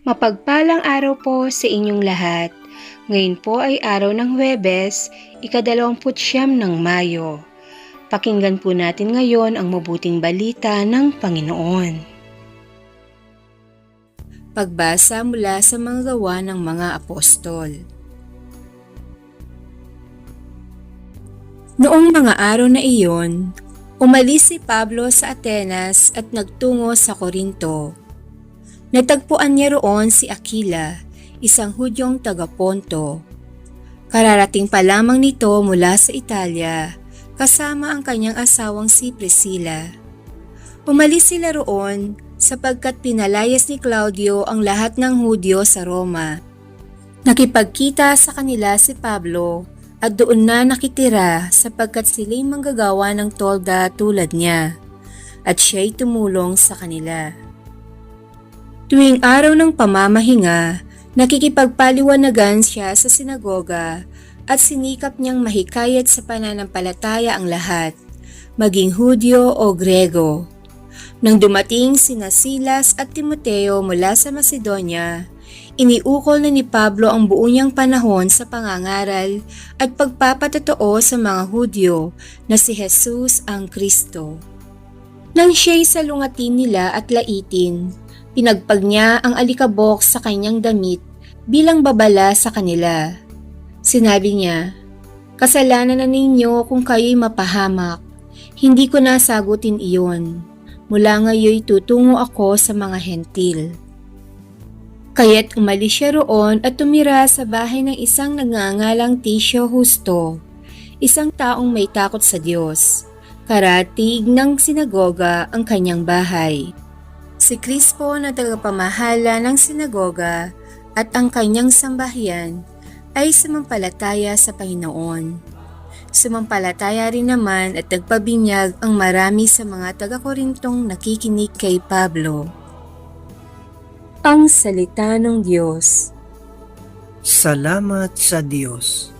Mapagpalang araw po sa inyong lahat. Ngayon po ay araw ng Huwebes, ikadalawamputsyam ng Mayo. Pakinggan po natin ngayon ang mabuting balita ng Panginoon. Pagbasa mula sa mga gawa ng mga apostol. Noong mga araw na iyon, umalis si Pablo sa Atenas at nagtungo sa Korinto. Natagpuan niya roon si Aquila, isang Hudyong taga-Ponto. Kararating pa lamang nito mula sa Italia, kasama ang kanyang asawang si Priscilla. Umalis sila roon sapagkat pinalayas ni Claudio ang lahat ng Hudyo sa Roma. Nakipagkita sa kanila si Pablo at doon na nakitira sapagkat sila'y manggagawa ng tolda tulad niya at siya'y tumulong sa kanila. Tuwing araw ng pamamahinga, nakikipagpaliwanagan siya sa sinagoga at sinikap niyang mahikayat sa pananampalataya ang lahat, maging Hudyo o Grego. Nang dumating sina Silas at Timoteo mula sa Macedonia, iniukol na ni Pablo ang buo niyang panahon sa pangangaral at pagpapatotoo sa mga Hudyo na si Jesus ang Kristo. Nang siya'y salungatin nila at laitin, pinagpag niya ang alikabok sa kanyang damit bilang babala sa kanila. Sinabi niya, Kasalanan na ninyo kung kayo'y mapahamak. Hindi ko nasagutin iyon. Mula ngayoy tutungo ako sa mga hentil. Kaya't umalis siya roon at tumira sa bahay ng isang nagngangalang Tisyo Husto, isang taong may takot sa Diyos. Karatig ng sinagoga ang kanyang bahay. Si Crispo na tagapamahala ng sinagoga at ang kanyang sambahiyan ay sumampalataya sa Panginoon. Sumampalataya rin naman at nagpabinyag ang marami sa mga taga-Korintong nakikinig kay Pablo. Ang Salita ng Diyos Salamat sa Diyos.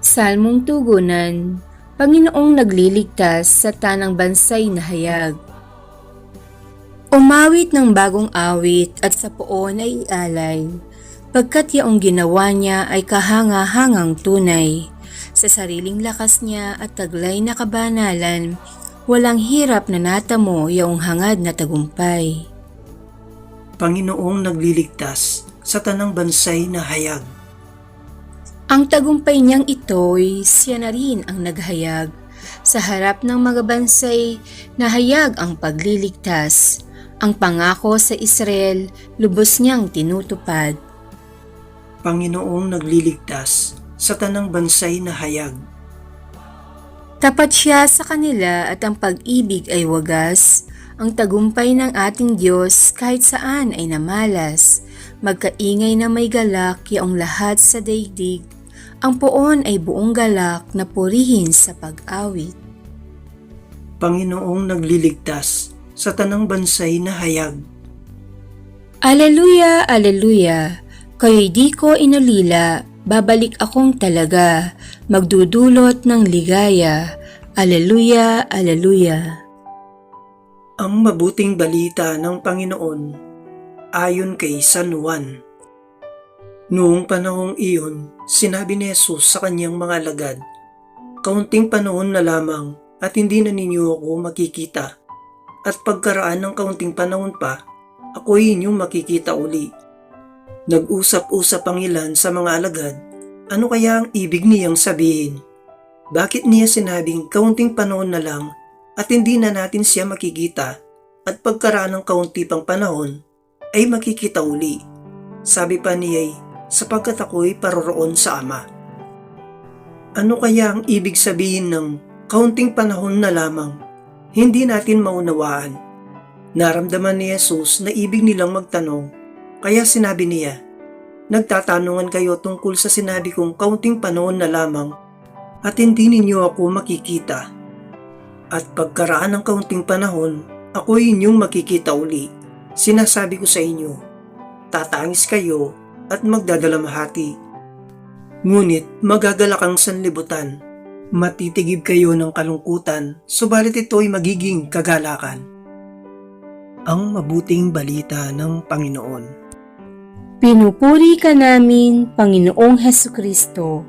Salmong Tugunan Panginoong nagliligtas sa tanang bansay na hayag. Umawit ng bagong awit at sa poon ay ialay, pagkat yaong ginawa niya ay kahanga-hangang tunay. Sa sariling lakas niya at taglay na kabanalan, walang hirap na natamo yaong hangad na tagumpay. Panginoong nagliligtas sa tanang bansay na hayag. Ang tagumpay niyang ito'y siya na rin ang naghayag. Sa harap ng mga bansay, nahayag ang pagliligtas. Ang pangako sa Israel, lubos niyang tinutupad. Panginoong nagliligtas sa tanang bansay na hayag. Tapat siya sa kanila at ang pag-ibig ay wagas. Ang tagumpay ng ating Diyos kahit saan ay namalas. Magkaingay na may galak yaong lahat sa daigdig. Ang poon ay buong galak na purihin sa pag-awit. Panginoong nagliligtas sa tanang bansay na hayag. Aleluya, aleluya. Kayo'y di ko inulila, babalik akong talaga, magdudulot ng ligaya. Aleluya, aleluya. Ang mabuting balita ng Panginoon ayon kay San Juan. Noong panahong iyon, sinabi ni Jesus sa kanyang mga alagad, Kaunting panahon na lamang at hindi na ninyo ako makikita. At pagkaraan ng kaunting panahon pa, ako'y inyong makikita uli. Nag-usap-usap ang ilan sa mga alagad, ano kaya ang ibig niyang sabihin? Bakit niya sinabing kaunting panahon na lang at hindi na natin siya makikita at pagkaraan ng kaunti pang panahon ay makikita uli. Sabi pa niya sapagkat ako'y paroroon sa Ama. Ano kaya ang ibig sabihin ng kaunting panahon na lamang? Hindi natin maunawaan. Naramdaman ni Jesus na ibig nilang magtanong, kaya sinabi niya, Nagtatanungan kayo tungkol sa sinabi kong kaunting panahon na lamang at hindi ninyo ako makikita. At pagkaraan ng kaunting panahon, ako'y inyong makikita uli. Sinasabi ko sa inyo, tatangis kayo at magdadalamhati. Ngunit magagalak ang sanlibutan. Matitigib kayo ng kalungkutan, subalit ito'y magiging kagalakan. ang mabuting balita ng Panginoon. Pinupuri ka namin, Panginoong Heso Kristo.